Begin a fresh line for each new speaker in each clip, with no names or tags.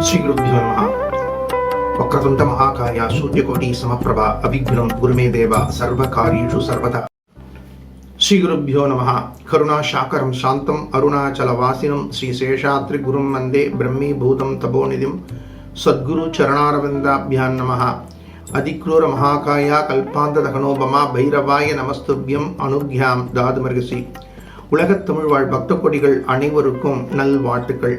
శ్రీగురుభ్యో నమ వక్రతుండ మహాకాయ సూర్యకోటి సమప్రభ అవిఘ్నం గురుమే దేవ సర్వకార్యేషు సర్వదా శ్రీగురుభ్యో నమ కరుణాశాకరం శాంతం అరుణాచలవాసినం శ్రీశేషాద్రి గురుం వందే బ్రహ్మీభూతం తపోనిధిం సద్గురు చరణారవిందాభ్యాన్ నమ அதிக்ரூர மகாகாயா கல்பாந்ததகனோபமா பைரவாய நமஸ்துபியம் அனுக்யாம் தாதுமர்கசி உலகத் தமிழ் வாழ் பக்த கொடிகள் அனைவருக்கும் நல்வாழ்த்துக்கள்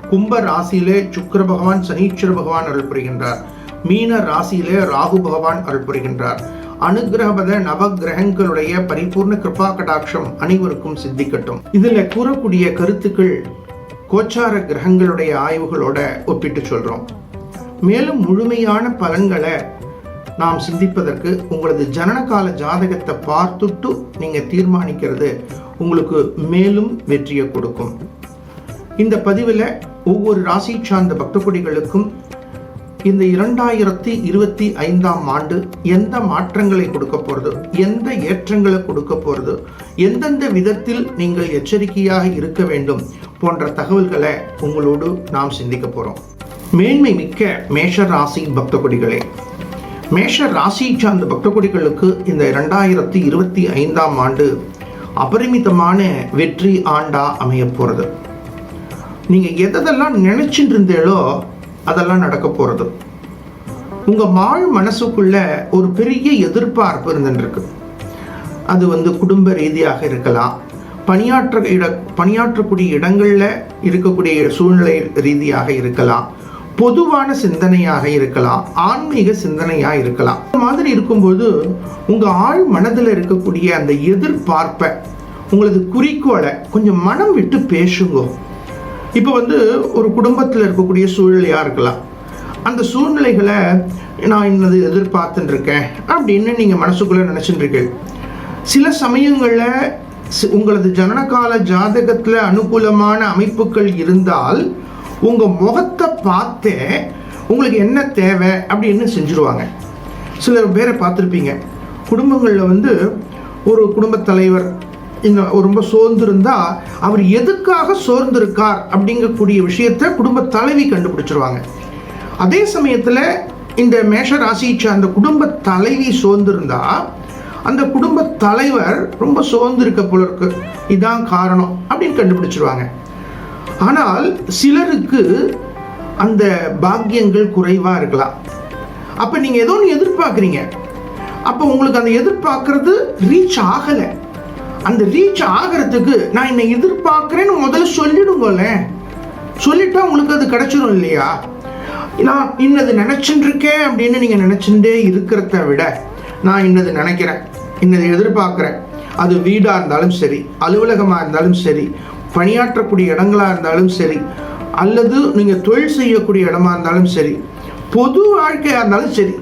கும்ப ராசியிலே சுக்கர பகவான் சனீஸ்வர பகவான் அருள் புரிகின்றார் மீன ராசியிலே ராகு பகவான் அருள் புரிகின்றார் அனுகிரகபத நவ கிரகங்களுடைய பரிபூர்ண கிருபா கடாட்சம் அனைவருக்கும் சித்திக்கட்டும். இதில் கூறக்கூடிய கருத்துக்கள் கோச்சார கிரகங்களுடைய ஆய்வுகளோட ஒப்பிட்டு சொல்கிறோம் மேலும் முழுமையான பலன்களை நாம் சிந்திப்பதற்கு உங்களது ஜனனகால ஜாதகத்தை பார்த்துட்டு நீங்கள் தீர்மானிக்கிறது உங்களுக்கு மேலும் வெற்றியை கொடுக்கும். இந்த பதிவில் ஒவ்வொரு ராசி சார்ந்த பக்தகுடிகளுக்கும் இந்த இரண்டாயிரத்தி இருபத்தி ஐந்தாம் ஆண்டு எந்த மாற்றங்களை கொடுக்க போகிறது எந்த ஏற்றங்களை கொடுக்க போகிறது எந்தெந்த விதத்தில் நீங்கள் எச்சரிக்கையாக இருக்க வேண்டும் போன்ற தகவல்களை உங்களோடு நாம் சிந்திக்க போகிறோம் மேன்மை மிக்க மேஷ ராசி பக்தகுடிகளே மேஷ ராசி சார்ந்த பக்தகுடிகளுக்கு இந்த இரண்டாயிரத்தி இருபத்தி ஐந்தாம் ஆண்டு அபரிமிதமான வெற்றி ஆண்டா அமைய நீங்கள் எதெல்லாம் நினைச்சிட்டு இருந்தீங்களோ அதெல்லாம் நடக்க போகிறது உங்கள் மாழ் மனசுக்குள்ள ஒரு பெரிய எதிர்பார்ப்பு இருந்துருக்கு. அது வந்து குடும்ப ரீதியாக இருக்கலாம். பணியாற்ற இட பணியாற்றக்கூடிய இடங்களில் இருக்கக்கூடிய சூழ்நிலை ரீதியாக இருக்கலாம். பொதுவான சிந்தனையாக இருக்கலாம். ஆன்மீக சிந்தனையாக இருக்கலாம். இந்த மாதிரி இருக்கும்போது உங்கள் ஆழ் மனதில் இருக்கக்கூடிய அந்த எதிர்பார்ப்பை உங்களது குறிக்கோளை கொஞ்சம் மனம் விட்டு பேசுங்க. இப்போ வந்து ஒரு குடும்பத்தில் இருக்கக்கூடிய சூழ்நிலையாக இருக்கலாம்? அந்த சூழ்நிலைகளை நான் இன்னது எதிர்பார்த்துட்டு இருக்கேன் அப்படின்னு நீங்கள் மனசுக்குள்ளே நினச்சிட்டு இருக்கீங்க சில சமயங்களில் உங்களது ஜனனகால ஜாதகத்தில் அனுகூலமான அமைப்புகள் இருந்தால் உங்கள் முகத்தை பார்த்தே உங்களுக்கு என்ன தேவை அப்படின்னு செஞ்சுருவாங்க. சில பேரை பார்த்துருப்பீங்க. குடும்பங்களில் வந்து ஒரு குடும்பத் தலைவர் ரொம்ப சோர்ந்திருந்தா அவர் எதுக்காக சோர்ந்திருக்கார் அப்படிங்கக்கூடிய விஷயத்த குடும்ப தலைவி கண்டுபிடிச்சிருவாங்க. அதே சமயத்தில் இந்த மேஷ ராசியை சார்ந்த குடும்ப தலைவி சோர்ந்திருந்தா அந்த குடும்ப தலைவர் ரொம்ப சோர்ந்து இருக்க போல இருக்கு. இதான் காரணம் அப்படின்னு கண்டுபிடிச்சிருவாங்க. ஆனால் சிலருக்கு அந்த பாக்கியங்கள் குறைவாக இருக்கலாம். அப்போ நீங்கள் ஏதோ ஒன்று எதிர்பார்க்குறீங்க. அப்போ உங்களுக்கு அந்த எதிர்பார்க்கறது ரீச் ஆகலை. அந்த ரீச் ஆகிறதுக்கு நான் என்னை எதிர்பார்க்குறேன்னு முதல்ல சொல்லிடுங்கல்ல சொல்லிட்டா உங்களுக்கு அது கிடைச்சிடும் இல்லையா? நான் இன்னது நினைச்சுட்டு இருக்கேன் அப்படின்னு நீங்கள் நினைச்சுட்டே இருக்கிறத விட நான் இன்னது நினைக்கிறேன் இன்னது எதிர்பார்க்குறேன். அது வீடாக இருந்தாலும் சரி அலுவலகமாக இருந்தாலும் சரி பணியாற்றக்கூடிய இடங்களாக இருந்தாலும் சரி அல்லது நீங்கள் தொழில் செய்யக்கூடிய இடமா இருந்தாலும் சரி பொது வாழ்க்கையாக இருந்தாலும் சரி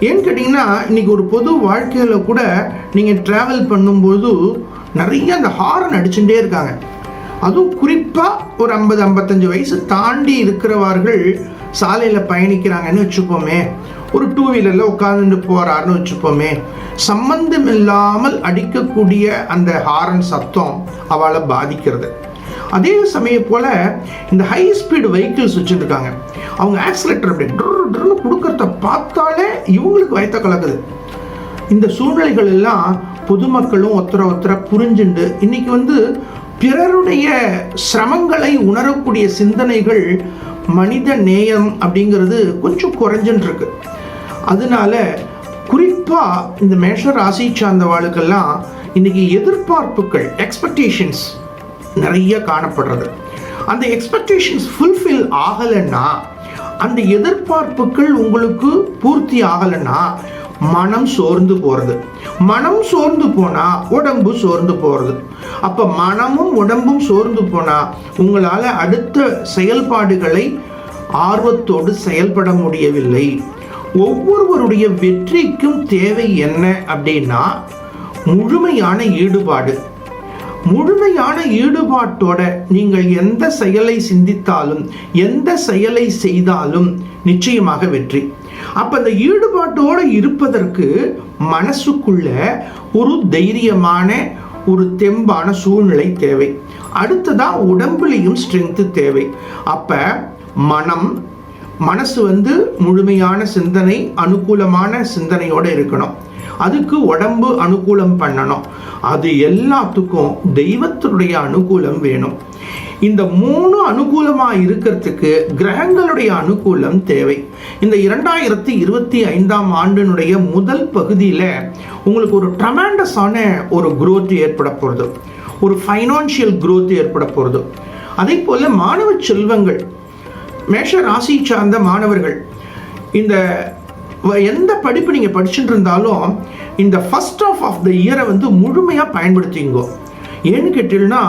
ஏன்னு கேட்டிங்கன்னா இன்றைக்கி ஒரு பொது வாழ்க்கையில் கூட நீங்கள் ட்ராவல் பண்ணும்போது நிறைய அந்த ஹாரன் அடிச்சுட்டே இருக்காங்க. அதுவும் குறிப்பாக ஒரு ஐம்பது ஐம்பத்தஞ்சு வயசு தாண்டி இருக்கிறவர்கள் சாலையில் பயணிக்கிறாங்கன்னு வச்சுப்போமே. ஒரு டூ வீலரில் உட்காந்துட்டு போகிறாருன்னு வச்சுப்போமே. சம்பந்தம் இல்லாமல் அடிக்கக்கூடிய அந்த ஹாரன் சத்தம் அவளை பாதிக்கிறது. அதே சமயம் போல் இந்த ஹை ஸ்பீடு வெஹிக்கிள்ஸ் வச்சுருக்காங்க. அவங்க ஆக்சிலேட்டர் அப்படி ட்ருன்னு கொடுக்கறத பார்த்தாலே இவங்களுக்கு வயத்த கலக்குது. இந்த சூழ்நிலைகள் எல்லாம் பொதுமக்களும் ஒருத்தர ஒருத்தர புரிஞ்சுண்டு இன்னைக்கு வந்து பிறருடைய சிரமங்களை உணரக்கூடிய சிந்தனைகள் மனித நேயம் அப்படிங்கிறது கொஞ்சம் குறைஞ்சுன்னு அதனால குறிப்பாக இந்த மேஷ ராசி சார்ந்தவாளுக்கெல்லாம் இன்னைக்கு எதிர்பார்ப்புகள் எக்ஸ்பெக்டேஷன்ஸ் நிறைய காணப்படுறது. அந்த எக்ஸ்பெக்டேஷன்ஸ் ஃபுல்ஃபில் ஆகலைன்னா அந்த எதிர்பார்ப்புகள் உங்களுக்கு பூர்த்தி ஆகலைன்னா மனம் சோர்ந்து போகிறது மனம் சோர்ந்து போனால் உடம்பு சோர்ந்து போகிறது அப்போ மனமும் உடம்பும் சோர்ந்து போனால் உங்களால் அடுத்த செயல்பாடுகளை ஆர்வத்தோடு செயல்பட முடியவில்லை. ஒவ்வொருவருடைய வெற்றிக்கும் தேவை என்ன அப்படின்னா முழுமையான ஈடுபாடு. முழுமையான ஈடுபாட்டோட நீங்கள் எந்த செயலை சிந்தித்தாலும் எந்த செயலை செய்தாலும் நிச்சயமாக வெற்றி. அப்ப அந்த ஈடுபாட்டோட இருப்பதற்கு மனசுக்குள்ள ஒரு தைரியமான ஒரு தெம்பான சூழ்நிலை தேவை. அடுத்ததா உடம்புலையும் ஸ்ட்ரென்த்து தேவை. அப்ப மனம் மனசு வந்து முழுமையான சிந்தனை அனுகூலமான சிந்தனையோட இருக்கணும். அதுக்கு உடம்பு அனுகூலம் பண்ணணும். அது எல்லாத்துக்கும் தெய்வத்தினுடைய அனுகூலம் வேணும். இந்த மூணு அனுகூலமா இருக்கிறதுக்கு கிரகங்களுடைய அனுகூலம் தேவை. இந்த இரண்டாயிரத்தி இருபத்தி ஐந்தாம் ஆண்டினுடைய முதல் பகுதியில் உங்களுக்கு ஒரு ட்ரமாண்டஸான ஒரு குரோத் ஏற்பட போகிறது ஒரு ஃபைனான்சியல் குரோத் ஏற்பட போகிறது அதே போல மாணவ செல்வங்கள் மேஷ ராசி சார்ந்த மாணவர்கள் இந்த எந்த படிப்பு நீங்கள் படிச்சுட்டு இருந்தாலும் இந்த ஃபஸ்ட் ஆஃப் ஆஃப் த இயரை வந்து முழுமையாக பயன்படுத்திங்கோ. ஏன்னு கேட்டீங்கன்னா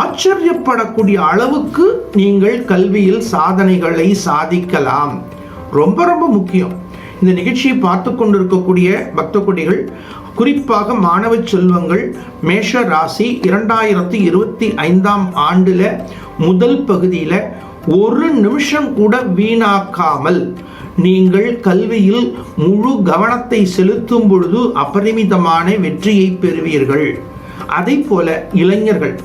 ஆச்சரியப்படக்கூடிய அளவுக்கு நீங்கள் கல்வியில் சாதனைகளை சாதிக்கலாம். ரொம்ப ரொம்ப முக்கியம். இந்த நிகழ்ச்சியை பார்த்து கொண்டிருக்கக்கூடிய பக்த கொடிகள் குறிப்பாக மாணவ செல்வங்கள் மேஷ ராசி இரண்டாயிரத்தி இருபத்தி ஐந்தாம் ஆண்டில் முதல் பகுதியில் ஒரு நிமிஷம் கூட வீணாக்காமல் நீங்கள் கல்வியில் முழு கவனத்தை செலுத்தும் பொழுது அபரிமிதமான வெற்றியை பெறுவீர்கள். அதை போல இளைஞர்கள்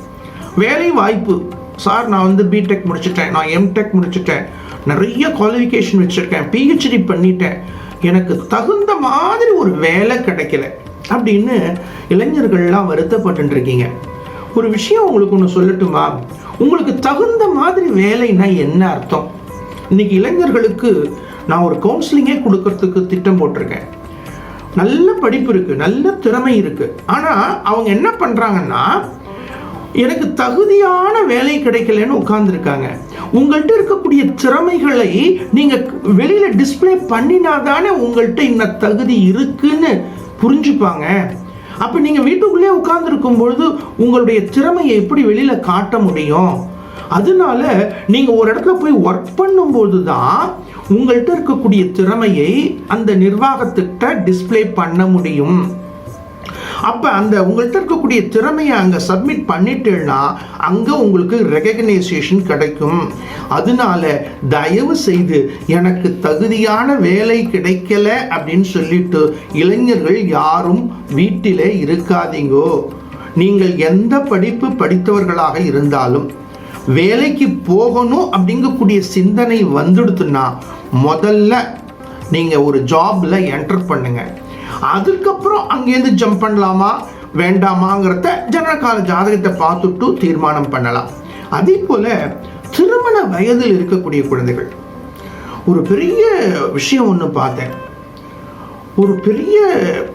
வேலை வாய்ப்பு சார் நான் வந்து பிடெக் முடிச்சிட்டேன். நான் எம்டெக் முடிச்சிட்டேன். நிறைய குவாலிஃபிகேஷன் வச்சுருக்கேன். பிஹெச்டி பண்ணிட்டேன். எனக்கு தகுந்த மாதிரி ஒரு வேலை கிடைக்கல அப்படின்னு இளைஞர்கள்லாம் வருத்தப்பட்டு இருக்கீங்க. ஒரு விஷயம் உங்களுக்கு ஒன்று சொல்லட்டுமா? உங்களுக்கு தகுந்த மாதிரி வேலைன்னா என்ன அர்த்தம்? இன்னைக்கு இளைஞர்களுக்கு நான் ஒரு கவுன்சிலிங்கே கொடுக்கறதுக்கு திட்டம் போட்டிருக்கேன். நல்ல படிப்பு இருக்குது நல்ல திறமை இருக்குது ஆனால் அவங்க என்ன பண்ணுறாங்கன்னா எனக்கு தகுதியான வேலை கிடைக்கலன்னு உட்கார்ந்துருக்காங்க. உங்கள்கிட்ட இருக்கக்கூடிய திறமைகளை நீங்கள் வெளியில் டிஸ்பிளே டிஸ்ப்ளே பண்ணினாதானே உங்கள்கிட்ட இன்ன தகுதி இருக்குன்னு புரிஞ்சுப்பாங்க. அப்போ நீங்கள் வீட்டுக்குள்ளே உட்கார்ந்துருக்கும் பொழுது உங்களுடைய திறமையை எப்படி வெளியில் காட்ட முடியும்? அதனால நீங்கள் ஒரு இடத்துல போய் ஒர்க் பண்ணும்போது தான் உங்கள்கிட்ட இருக்கக்கூடிய திறமையை அந்த நிர்வாகத்திட்ட டிஸ்ப்ளே பண்ண முடியும். அப்போ அந்த உங்கள்கிட்ட இருக்கக்கூடிய திறமையை அங்கே சப்மிட் பண்ணிட்டேன்னா அங்கே உங்களுக்கு ரெகக்னைசேஷன் கிடைக்கும். அதனால தயவு செய்து எனக்கு தகுதியான வேலை கிடைக்கல அப்படின்னு சொல்லிட்டு இளைஞர்கள் யாரும் வீட்டிலே இருக்காதீங்கோ. நீங்கள் எந்த படிப்பு படித்தவர்களாக இருந்தாலும் வேலைக்கு போகணும் அப்படிங்கக்கூடிய சிந்தனை வந்துடுத்துன்னா முதல்ல நீங்கள் ஒரு ஜாபில் என்டர் பண்ணுங்கள் அதுக்கப்புறம் அங்கேருந்து ஜம்ப் பண்ணலாமா வேண்டாமாங்கிறத ஜனகால ஜாதகத்தை பார்த்துட்டு தீர்மானம் பண்ணலாம். அதே போல் திருமண வயதில் இருக்கக்கூடிய குழந்தைகள். ஒரு பெரிய விஷயம் ஒன்று பார்த்தேன். ஒரு பெரிய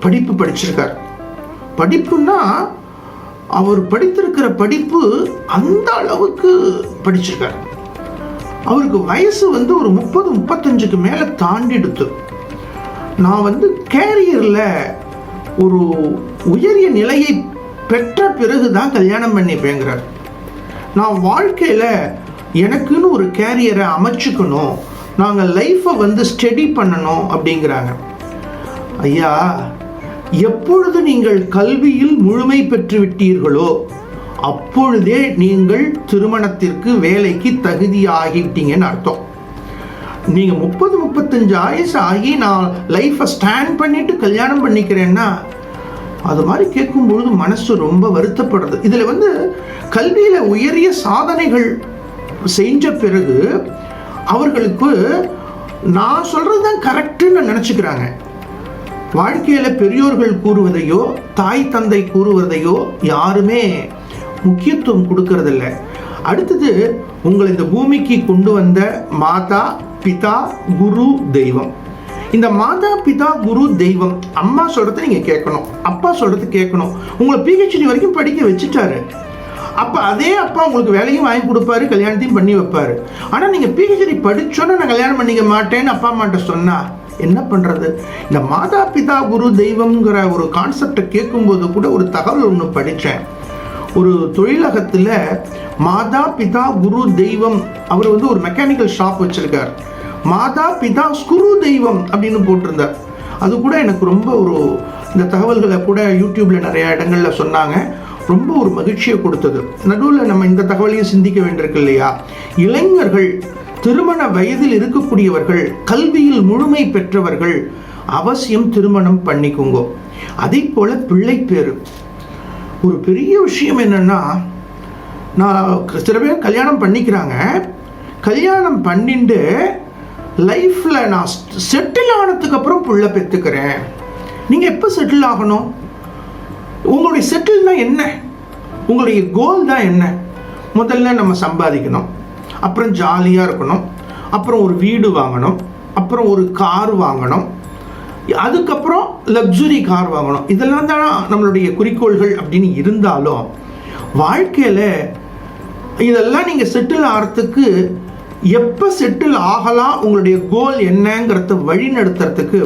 படிப்பு படிச்சிருக்கார். படிப்புன்னா அவர் படித்திருக்கிற படிப்பு அந்த அளவுக்கு படிச்சிருக்கார். அவருக்கு வயசு வந்து ஒரு முப்பது முப்பத்தஞ்சுக்கு மேலே தாண்டிடுத்து. நான் வந்து கேரியரில் ஒரு உயரிய நிலையை பெற்ற பிறகு தான் கல்யாணம் பண்ணிப்பேங்கிறார். நான் வாழ்க்கையில் எனக்குன்னு ஒரு கேரியரை அமைச்சுக்கணும். நாங்கள் லைஃப்பை வந்து ஸ்டடி பண்ணணும் அப்படிங்கிறாங்க. ஐயா எப்பொழுது நீங்கள் கல்வியில் முழுமை பெற்று விட்டீர்களோ அப்பொழுதே நீங்கள் திருமணத்திற்கு வேலைக்கு தகுதியாகிட்டீங்கன்னு அர்த்தம். நீங்க முப்பது முப்பத்தஞ்சு ஆயுசு ஆகி நான் லைஃப்பை ஸ்டாண்ட் பண்ணிட்டு கல்யாணம் பண்ணிக்கிறேன்னா அது மாதிரி கேட்கும் பொழுது மனசு ரொம்ப வருத்தப்படுறது இதுல வந்து கல்வியில உயரிய சாதனைகள் செஞ்ச பிறகு அவர்களுக்கு நான் சொல்றது தான் கரெக்டுன்னு நினைச்சுக்கிறாங்க. வாழ்க்கையில பெரியோர்கள் கூறுவதையோ தாய் தந்தை கூறுவதையோ யாருமே முக்கியத்துவம் கொடுக்கறதில்ல. அடுத்தது உங்களை இந்த பூமிக்கு கொண்டு வந்த மாதா பிதா குரு தெய்வம். இந்த மாதா பிதா குரு தெய்வம் அம்மா சொல்றதை நீங்க கேட்கணும். அப்பா சொல்றது கேட்கணும். உங்களை பிஹெச்டி வரைக்கும் படிக்க வச்சுட்டாரு. அப்ப அதே அப்பா உங்களுக்கு வேலையும் வாங்கி கொடுப்பாரு கல்யாணத்தையும் பண்ணி வைப்பாரு. ஆனா நீங்க பிஹெச்டி படிச்சோன்னு நான் கல்யாணம் பண்ணிக்க மாட்டேன்னு அப்பா அம்மாட்ட சொன்னா என்ன பண்றது? இந்த மாதா பிதா குரு தெய்வம்ங்கிற ஒரு கான்செப்டை கேட்கும்போது கூட ஒரு தகவல் ஒன்று படித்தேன் ஒரு தொழிலகத்தில் மாதா பிதா குரு தெய்வம் அவர் வந்து ஒரு மெக்கானிக்கல் ஷாப் வச்சுருக்கார். மாதா பிதா குரு தெய்வம் அப்படின்னு போட்டிருந்தார். அது கூட எனக்கு ரொம்ப ஒரு இந்த தகவல்களை கூட யூடியூப்பில் நிறையா இடங்களில் சொன்னாங்க. ரொம்ப ஒரு மகிழ்ச்சியை கொடுத்தது. நடுவில் நம்ம இந்த தகவலையும் சிந்திக்க வேண்டியிருக்கு இல்லையா? இளைஞர்கள் திருமண வயதில் இருக்கக்கூடியவர்கள் கல்வியில் முழுமை பெற்றவர்கள் அவசியம் திருமணம் பண்ணிக்கோங்க. அதே போல் பிள்ளை பேரு ஒரு பெரிய விஷயம் என்னன்னா நான் சில பேர் கல்யாணம் பண்ணிக்கிறாங்க. கல்யாணம் பண்ணிட்டு லைஃப்பில் நான் செட்டில் ஆனதுக்கப்புறம் புள்ள பெற்றுக்கிறேன் நீங்கள் எப்போ செட்டில் ஆகணும்? உங்களுடைய செட்டில்னா என்ன? உங்களுடைய கோல் தான் என்ன? முதல்ல நம்ம சம்பாதிக்கணும். அப்புறம் ஜாலியாக இருக்கணும். அப்புறம் ஒரு வீடு வாங்கணும். அப்புறம் ஒரு கார் வாங்கணும். அதுக்கப்புறம் லக்ஸுரி கார் வாங்கணும். இதெல்லாம் தான் நம்மளுடைய குறிக்கோள்கள் அப்படின்னு இருந்தாலும் வாழ்க்கையில் இதெல்லாம் நீங்கள் செட்டில் ஆகிறதுக்கு எப்போ செட்டில் ஆகலாம் உங்களுடைய கோல் என்னங்கிறத வழி நடத்துறதுக்கு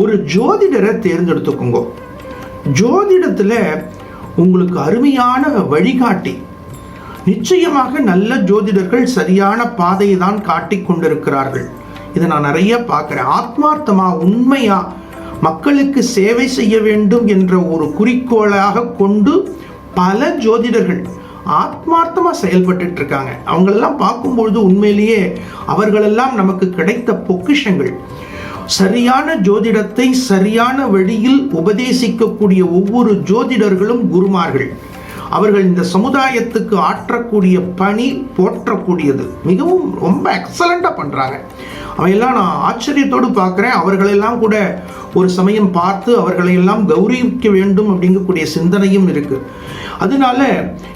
ஒரு ஜோதிடரை தேர்ந்தெடுத்துக்கோங்க. ஜோதிடத்தில் உங்களுக்கு அருமையான வழிகாட்டி. நிச்சயமாக நல்ல ஜோதிடர்கள் சரியான பாதையை தான் காட்டி கொண்டிருக்கிறார்கள். இதை நான் நிறைய பார்க்குறேன். ஆத்மார்த்தமாக உண்மையாக மக்களுக்கு சேவை செய்ய வேண்டும் என்ற ஒரு குறிக்கோளாக கொண்டு பல ஜோதிடர்கள் ஆத்மார்த்தமாக செயல்பட்டு இருக்காங்க. அவங்களெல்லாம் பார்க்கும்பொழுது உண்மையிலேயே அவர்களெல்லாம் நமக்கு கிடைத்த பொக்கிஷங்கள். சரியான ஜோதிடத்தை சரியான வழியில் உபதேசிக்கக்கூடிய ஒவ்வொரு ஜோதிடர்களும் குருமார்கள். அவர்கள் இந்த சமுதாயத்துக்கு ஆற்றக்கூடிய பணி போற்றக்கூடியது. மிகவும் ரொம்ப எக்ஸலண்ட்டாக பண்ணுறாங்க அவையெல்லாம் நான் ஆச்சரியத்தோடு பார்க்குறேன். அவர்களெல்லாம் கூட ஒரு சமயம் பார்த்து அவர்களையெல்லாம் கௌரவிக்க வேண்டும் அப்படிங்கக்கூடிய சிந்தனையும் இருக்கு. அதனால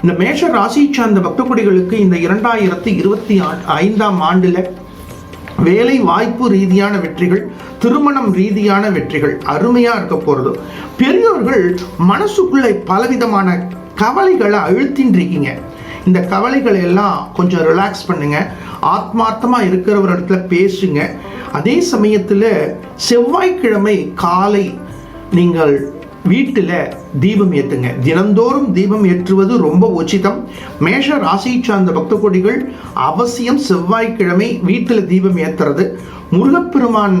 இந்த மேஷ ராசி சார்ந்த பக்தகுடிகளுக்கு இந்த இரண்டாயிரத்தி இருபத்தி ஐந்தாம் ஆண்டில் வேலை வாய்ப்பு ரீதியான வெற்றிகள் திருமணம் ரீதியான வெற்றிகள் அருமையாக இருக்க போகிறது பெரியோர்கள் மனசுக்குள்ளே பலவிதமான கவலைகளை அழுத்தின்னு இருக்கீங்க இந்த கவலைகளை எல்லாம் கொஞ்சம் ரிலாக்ஸ் பண்ணுங்க. ஆத்மார்த்தமாக இருக்கிறவர் இடத்துல பேசுங்க. அதே சமயத்தில் செவ்வாய்க்கிழமை காலை நீங்கள் வீட்டில் தீபம் ஏற்றுங்க தினந்தோறும் தீபம் ஏற்றுவது ரொம்ப உச்சிதம். மேஷ ராசியை சார்ந்த பக்த கொடிகள் அவசியம் செவ்வாய்க்கிழமை வீட்டில் தீபம் ஏற்றுறது முருகப்பெருமான்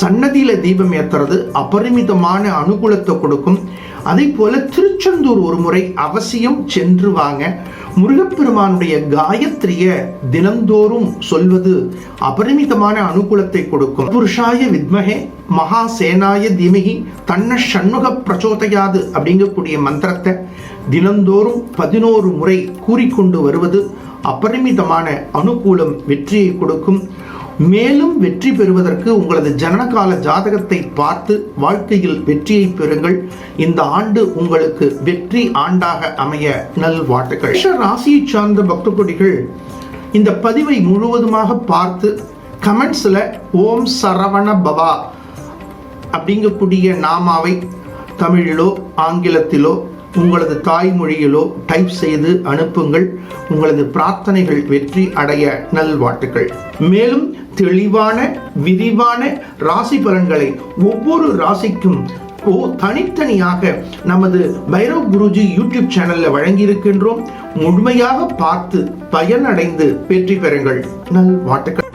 சன்னதியில் தீபம் ஏற்றுறது அபரிமிதமான அனுகூலத்தை கொடுக்கும். அதே போல திருச்செந்தூர் ஒரு முறை அவசியம் சென்று வாங்க. முருகப்பெருமானுடைய காயத்ரிய தினந்தோறும் சொல்வது அபரிமிதமான அனுகூலத்தை கொடுக்கும். புருஷாய வித்மகே மகா சேனாய திமிகி தன்ன சண்முக பிரச்சோதையாது அப்படிங்கக்கூடிய மந்திரத்தை தினந்தோறும் பதினோரு முறை கூறிக்கொண்டு வருவது அபரிமிதமான அனுகூலம் வெற்றியை கொடுக்கும். மேலும் வெற்றி பெறுவதற்கு உங்களது ஜனனகால ஜாதகத்தை பார்த்து வாழ்க்கையில் வெற்றியை பெறுங்கள். இந்த ஆண்டு உங்களுக்கு வெற்றி ஆண்டாக அமைய நல்வாழ்த்துக்கள் ராசியை சார்ந்த பக்த கொடிகள் இந்த பதிவை முழுவதுமாக பார்த்து கமெண்ட்ஸில் ஓம் சரவண பவா அப்படிங்கக்கூடிய நாமாவை தமிழிலோ ஆங்கிலத்திலோ உங்களது தாய்மொழியிலோ டைப் செய்து அனுப்புங்கள். உங்களது பிரார்த்தனைகள் வெற்றி அடைய நல்வாழ்த்துக்கள் மேலும் தெளிவான விரிவான ராசி பலன்களை ஒவ்வொரு ராசிக்கும் ஓ தனித்தனியாக நமது பைரவ் குருஜி யூடியூப் சேனல்ல வழங்கியிருக்கின்றோம். முழுமையாக பார்த்து பயனடைந்து வெற்றி பெறுங்கள். நல் வாழ்த்துக்கள்.